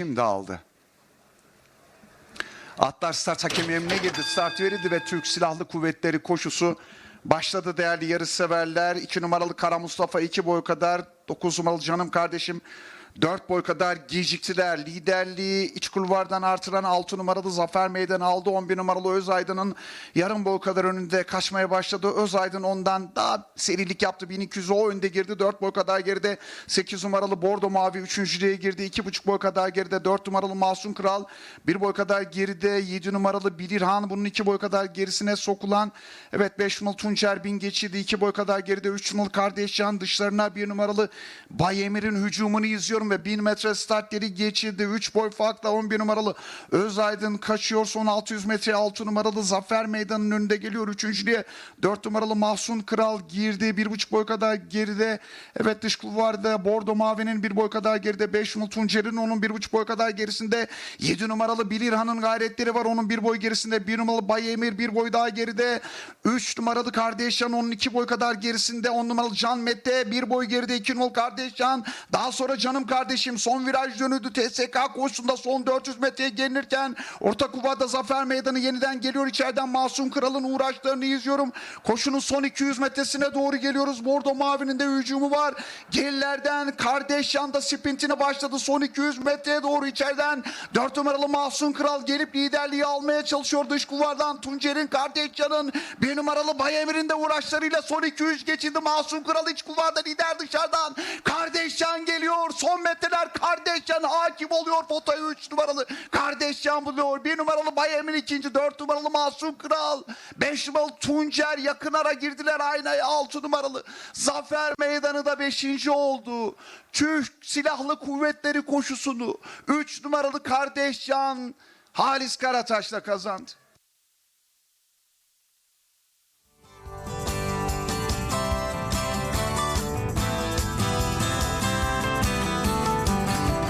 Şimdi aldı. Atlar start hakemi emrine girdi. Start verildi ve Türk Silahlı Kuvvetleri koşusu başladı değerli yarışseverler. 2 numaralı Kara Mustafa 2 boy kadar. 9 numaralı Canım Kardeşim 4 boy kadar geciktiler. Liderliği iç kulvardan artıran 6 numaralı Zafer Meydan aldı. 11 numaralı Özaydın'ın yarım boy kadar önünde kaçmaya başladı. Özaydın ondan daha serilik yaptı. 1200 o önde girdi. 4 boy kadar geride 8 numaralı Bordo Mavi 3.lüğe girdi. 2,5 boy kadar geride 4 numaralı Masum Kral. 1 boy kadar geride 7 numaralı Bilirhan. Bunun 2 boy kadar gerisine sokulan evet 5 numaralı Tuncer Bin geçirdi. 2 boy kadar geride 3 numaralı Kardeşcan dışlarına 1 numaralı Bay Emir'in hücumunu izliyorum ve 1000 metre start geri geçirdi. 3 boy farkla 11 numaralı Özaydın kaçıyor. Son 600 metre 6 numaralı Zafer Meydanı'nın önünde geliyor. Üçüncülüğe 4 numaralı Mahsun Kral girdi. 1,5 boy kadar geride. Evet dış kulvarda Bordo Mavi'nin 1 boy kadar geride. 5 numaralı Tuncer'in onun 1,5 boy kadar gerisinde. 7 numaralı Bilirhan'ın gayretleri var. Onun 1 boy gerisinde. 1 numaralı Bay Emir 1 boy daha geride. 3 numaralı Kardeşcan onun 2 boy kadar gerisinde. 10 numaralı Can Mete 1 boy geride. 2 numaralı Kardeşcan. Daha sonra Canım Kardeşim son viraj dönüldü. TSK koşusunda son 400 metreye gelinirken orta kuvada Zafer Meydanı yeniden geliyor. İçeriden Masum Kral'ın uğraşlarını izliyorum. Koşunun son 200 metresine doğru geliyoruz. Bordo Mavi'nin de hücumu var. Gerilerden Kardeşcan da sprintine başladı. Son 200 metreye doğru içeriden 4 numaralı Masum Kral gelip liderliği almaya çalışıyor. Dış kuvardan Tuncer'in Kardeşcan'ın 1 numaralı Bay Emir'in de uğraşlarıyla son 200 geçildi. Masum Kral iç kuvarda lider dışarıdan. Kardeşcan geliyor. Son metreler Kardeşcan hakim oluyor. Fotoya 3 numaralı Kardeşcan buluyor. 1 numaralı Bay Emir ikinci. 4 numaralı Masum Kral. 5 numaralı Tuncer yakın ara girdiler aynaya. 6 numaralı Zafer Meydanı da 5. oldu. Türk Silahlı Kuvvetleri koşusunu 3 numaralı Kardeşcan Halis Karataş'la kazandı.